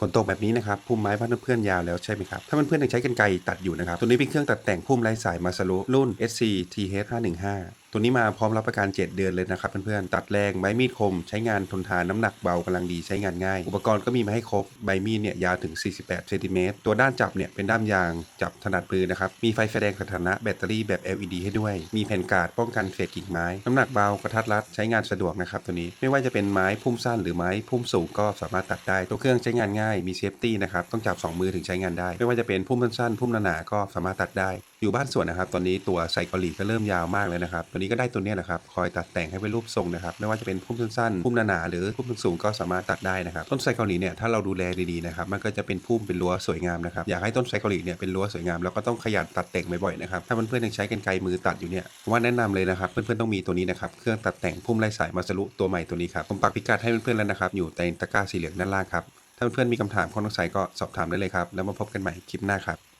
ฝนตกแบบนี้นะครับพุ่มไม้บ้านเพื่อนยาวแล้วใช่ไหมครับ ถ้าเพื่อนยังใช้กันไกรตัดอยู่นะครับ ตัวนี้เป็นเครื่องตัดแต่งพุ่มไร้สายมาสรุรุ่น SC TH 515 ตัวนี้มาพร้อมรับประกัน 7 เดือนเลยนะครับเพื่อนๆ ตัดแรงใบมีดคม ใช้งานทนทานน้ำหนักเบากำลังดีใช้งานง่าย อุปกรณ์ก็มีมาให้ครบใบมีดเนี่ยยาวถึง 48เซนติเมตรตัวด้านจับเนี่ยเป็นด้ามยางจับถนัดมือนะครับมีไฟแสดงสถานะแบตเตอรี่แบบ LED ให้ด้วย มีแผ่นกาดป้องกันเศษกิ่งไม้ น้ำหนักเบากระทัดรัดใช้งานสะดวกนะครับตัวนี้ไม่ว่าจะเป็นไม้พุ่มสั้นหรือไม้พุ่มสูงก็สามารถตัดได้ตัวเครื่องใช้งานง่ายมีเซฟตี้นะครับต้องจับ 2 มือถึงใช้งานได้ ไม่ว่าจะเป็นพุ่มสั้นๆพุ่มหนาๆก็สามารถตัดได้ อยู่บ้านสวนนะครับตอนนี้ตัวไซกอลีก็เริ่มยาวมากเลยนะครับนี้ก็ได้ตัวนี้ยนะครับ คอยตัดแต่งให้เป็นรูปทรงนะครับ ไม่ว่าจะเป็นพุ่มสั้นๆ พุ่มหนาๆ หรือพุ่มสูงๆ ก็สามารถตัดได้นะครับ ต้นไซกอลีเนี่ย ถ้าเราดูแลดีๆ นะครับ มันก็จะเป็นพุ่มเป็นรั้วสวยงามนะครับ อยากให้ต้นไซกอลีเนี่ยเป็นรั้วสวยงาม แล้วก็ต้องขยันตัดแต่งบ่อยๆ นะครับ ถ้าเพื่อนๆยังใช้กันไกรมือตัดอยู่เนี่ยผมว่าแนะนำเลยนะครับ เพื่อนๆต้องมีตัวนี้นะครับ เครื่องตัดแต่งพุ่มไร้สายมาสรุตัวใหม่ตัวนี้ครับ ผมปักพิกัดให้เพื่อนๆแล้วนะครับ อยู่ในตะกร้าสีเหลืองด้านล่างครับ ถ้าเพื่อนๆมีคำถามข้อสงสัยก็สอบถามได้เลยครับ แล้วมาพบกันใหม่คลิปหน้าครับ